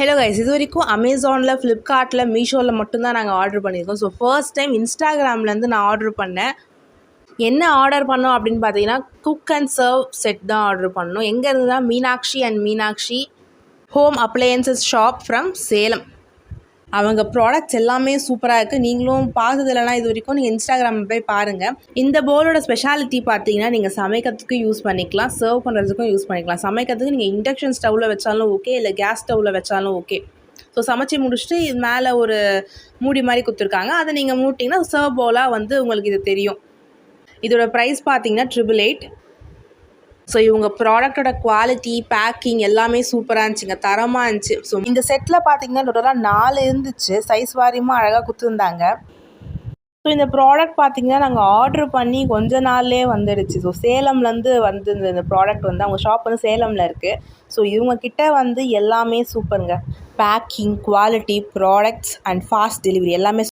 Hello guys இது வரைக்கும் அமேசானில் ஃப்ளிப்கார்ட்டில் மீஷோவில் மட்டும்தான் நாங்கள் ஆர்டர் பண்ணியிருக்கோம். ஸோ ஃபர்ஸ்ட் டைம் இன்ஸ்டாகிராம்லேருந்து நான் ஆர்டர் பண்ணேன். என்ன ஆர்டர் பண்ணோம் அப்படின்னு பார்த்தீங்கன்னா குக் அண்ட் சர்வ் செட் தான் ஆர்டர் பண்ணோம். எங்கே இருந்துன்னா Meenakshi and Meenakshi home appliances shop from Salem அவங்க ப்ராடக்ட்ஸ் எல்லாமே சூப்பராக இருக்குது நீங்களும் பார்த்தது இல்லைனா இது வரைக்கும் நீங்கள் இன்ஸ்டாகிராமில் போய் பாருங்கள் இந்த போலோட ஸ்பெஷாலிட்டி பார்த்தீங்கன்னா நீங்கள் சமைக்கிறதுக்கு யூஸ் பண்ணிக்கலாம். சர்வ் பண்ணுறதுக்கும் யூஸ் பண்ணிக்கலாம். சமைக்கிறதுக்கு நீங்கள் இண்டக்ஷன் ஸ்டவ்வில் வச்சாலும் ஓகே இல்லை கேஸ் ஸ்டவ்வில் வச்சாலும் ஓகே ஸோ சமைச்சு முடிச்சுட்டு இது மேலே ஒரு மூடி மாதிரி கொடுத்துருக்காங்க. அதை நீங்கள் மூட்டிங்கன்னா சர்வ் போலாக வந்து உங்களுக்கு இது தெரியும். இதோட ப்ரைஸ் பார்த்தீங்கன்னா ட்ரிபிள் எயிட் ஸோ இவங்க ப்ராடக்டோட குவாலிட்டி பேக்கிங் எல்லாமே சூப்பராக இருந்துச்சுங்க. தரமாக இருந்துச்சு. ஸோ இந்த செட்டில் பார்த்தீங்கன்னா டோட்டலாக நாலு இருந்துச்சு. சைஸ் வாரியமாக அழகாக கொடுத்துருந்தாங்க. ஸோ இந்த ப்ராடக்ட் பார்த்தீங்கன்னா நாங்கள் ஆர்டர் பண்ணி கொஞ்ச நாள்லேயே வந்துடுச்சு ஸோ சேலம்லேருந்து வந்து இந்த ப்ராடக்ட் வந்து அவங்க ஷாப் வந்து சேலமில் இருக்குது ஸோ இவங்கக்கிட்ட வந்து எல்லாமே சூப்பருங்க packing quality products and fast delivery எல்லாமே